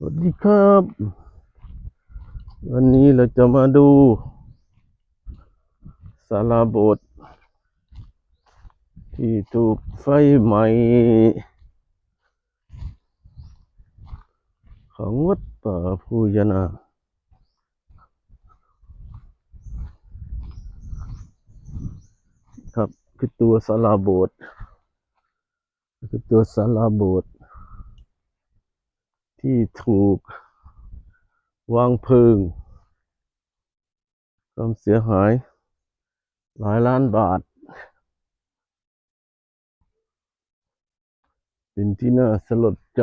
สวัสดีครับ วันนี้เราจะมาดูศาลาโบสถ์ที่ถูกไฟไหม้ของวัดป่าภูยนาครับคือตัวศาลาโบสถ์คือตัวศาลาโบสถ์ ที่ถูกวางเพลิงความเสียหายหลายล้านบาท เป็นที่น่าสลดใจ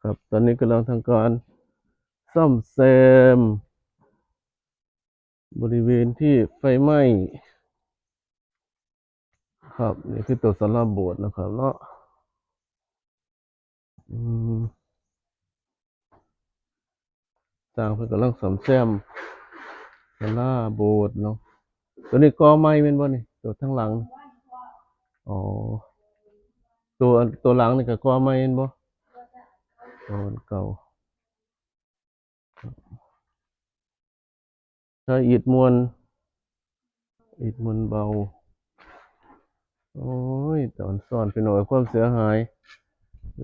ครับตอนนี้กำลังทำการซ่อมแซม บริเวณที่ไฟไหม้ ครับนี่คือตัวสาราโบสถ์นะครับเนาะอืมสร้างเพื่อกำลังซ่อมแซมศาลาโบสถ์เนาะตัวนี้กอไม้เป็นบ่นี่ตัวทั้งหลังอ๋อตัวตัวหลังนี่ก็กอไม้เป็นบ่ตัวอันเก่าใช้อิฐมวลอิฐมวลเบา โอ้ย ตอนซ่อนเป็นหน่อยความเสียหาย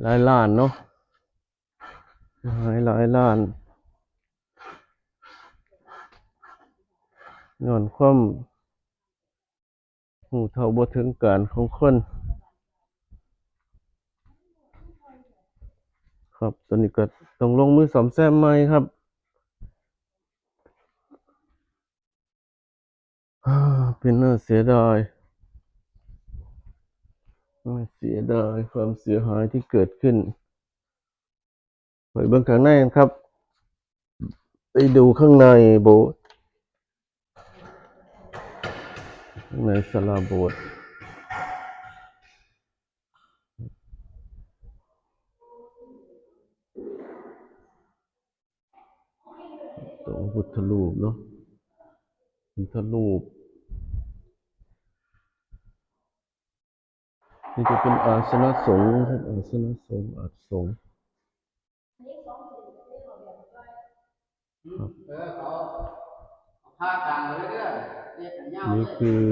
หลายล้านเนาะเสียหายหลายล้านย้อนความหูเท่าบ่ถึงการของคน ครับตอนนี้ก็ต้องลงมือซ่อมแซมใหม่ครับอ่าเป็นน่าเสียดาย น่เสียดายความเสียหายที่เกิดขึ้นไปเบื้องข้างในกันครับ ไปดูข้างในโบสถ์ข้างในศาลาโบสถ์ตัวพระพุทธรูปเนาะพุทธรูป นี่จะเป็นอาสนะสงฆ์นะครับอาสนะสงฆ์อาสสงฆ์เออเขาเอาผ้ากางไว้เรื่อยๆเรียกกันยาวนี่เลยคือ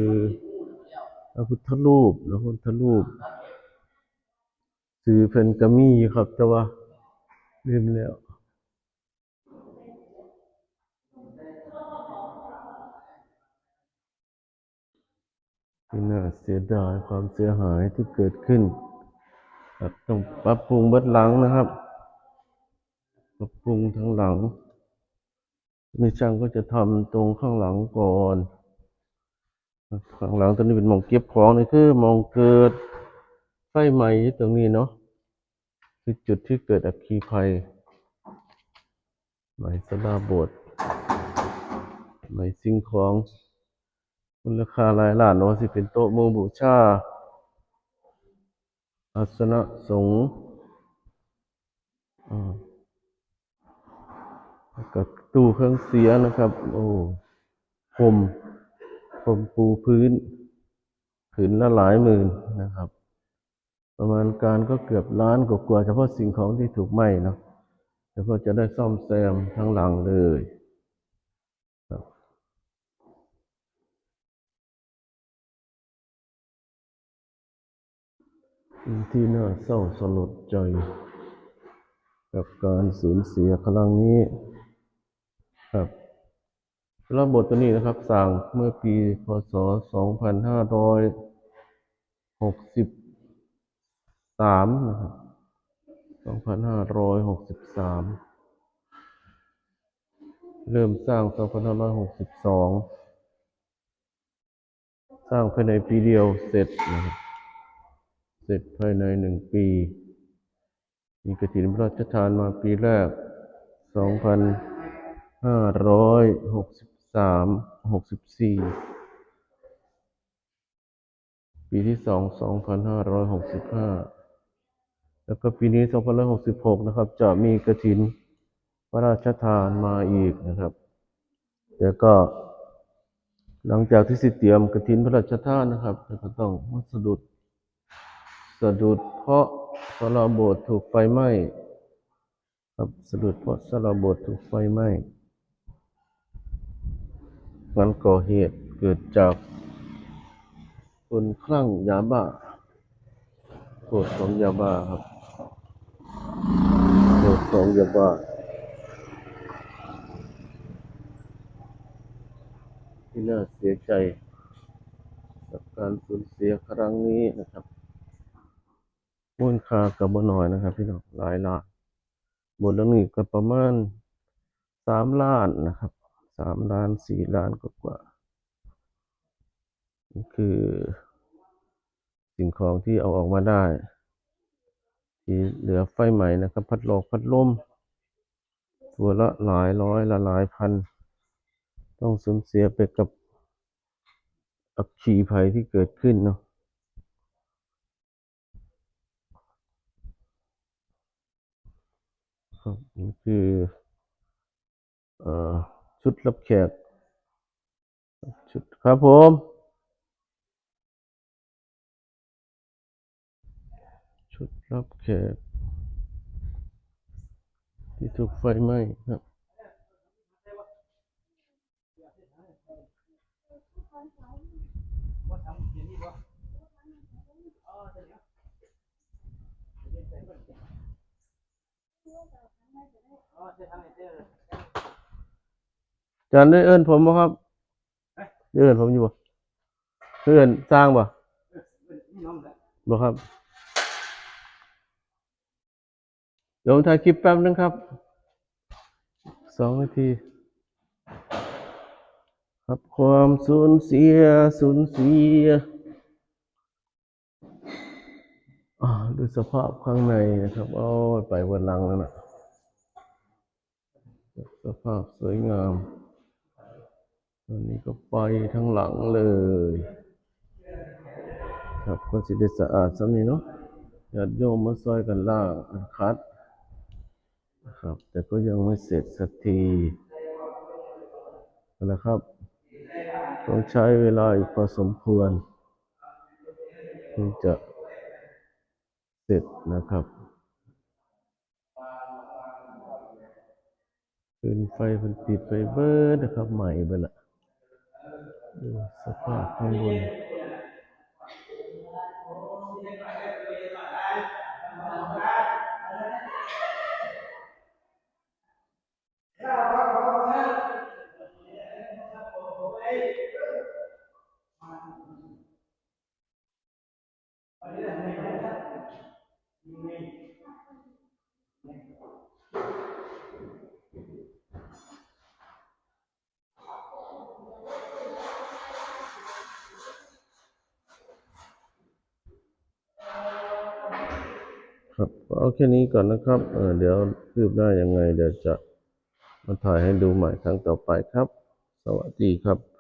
พระพุทธรูปนะพระพุทธรูปสื่อเพิ่นก็มีครับแต่ว่าลืมแล้ว ที่น่าเสียดายความเสียหายที่เกิดขึ้นครับต้องปรับปรุงเบัดหลังนะครับปรับปรุงทั้งหลังนี่ช่างก็จะทำตรงข้างหลังก่อนข้างหลังตรงนี้เป็นมองเก็บของนี่คือมองเกิดไฟไหม้ตรงนี้เนาะคือจุดที่เกิดอัคคีภัยไหม้สลาบสถ์ไหม้สิ่งของ มูลค่าหลายล้านนาะสิเป็นโต๊ะมูบูชาอาสนะสงฆ์อ่าแล้วก็ตู้เครื่องเสียงนะครับ โอ้พรมพรมปูพื้น ผืนละหลายหมื่นนะครับ ประมาณการก็เกือบล้านกว่าเฉพาะสิ่งของที่ถูกไหม้นะแล้วก็จะได้ซ่อมแซมทั้งหลังเลยครับ เป็นที่น่าเศร้าสลดใจ กับการสูญเสียครั้งนี้ ครับระบบตัวนี้นะครับ สั่งเมื่อปีพศ 2563 นะครับ 2563 เริ่มสร้าง 2562 สร้างภายในปีเดียวเสร็จนะครับ เสร็จภายในหนึ่งปี มีกระถินพระราชทานมาปีแรก 2,563 64 ปีที่สอง2,565 แล้วก็ปีนี้ 2,566 นะครับ จะมีกระถินพระราชทานมาอีกนะครับแต่ก็หลังจากที่สิเตรียมกระถินพระราชทานนะครับ ก็ต้องมาสะดุด สะดุดเพราะเพราราโบสถ์ถูกไฟไหม้ครับสะดุดเพราะสลาโบสถ์ถูกไฟไหม้การก่อเหตุเกิดจากคนคลั่งยาบ้าโทษของยาบ้าครับโทษของยาบ้าที่น่าเสียใจกับการสูญเสียครั้งนี้นะครับ มูลค่ากับบน้อยนะครับ พี่น้องหลายล้านบทละนี้ก็ประมาณสามล้านนะครับสามล้านสี่ล้านกว่าๆนี่คือสิ่งของที่เอาออกมาได้ ที่เหลือไฟใหม่นะครับ พัดลมพัดลมตัวละหลายร้อยละหลายพัน ต้องสูญเสียไปกับอัคคีภัยที่เกิดขึ้นเนาะ ครับนี่คืออชุดรับแขก ชุดครับผม ชุดรับแขก ที่ถูกไฟไหม้ครับอา จารย์ได้เอิ้นผมบ่ครับได้เอิ้นผมอยู่บ่ได้เอิ้นสร้างบ่บ่ครับ เดี๋ยวผมถ่ายคลิปแป๊บนึงครับ สองนาที ครับความสูญเสียสูญเสียอ่า ดูสภาพข้างในนะครับโอ้ยไปวันหลังแล้วนะสภาพสวยงามตอนนี้ก็ไปทั้งหลังเลย ครับก็สิได้สะอาดสำนี้เนาะญาติโยมมาซอยกันล่างอันคัดนะครับ แต่ก็ยังไม่เสร็จสักทีนะครับต้องใช้เวลาอีกพอสมควรถึงจะ เสร็จนะครับคืนไฟเป็นติดไฟเบิร์นะครับ ใหม่ไปละดูสภาพข้างบน ครับเอาแค่นี้ก่อนนะครับเเดี๋ยวคืบหน้ายังไง เดี๋ยวจะมาถ่ายให้ดูใหม่ครั้งต่อไปครับ สวัสดีครับ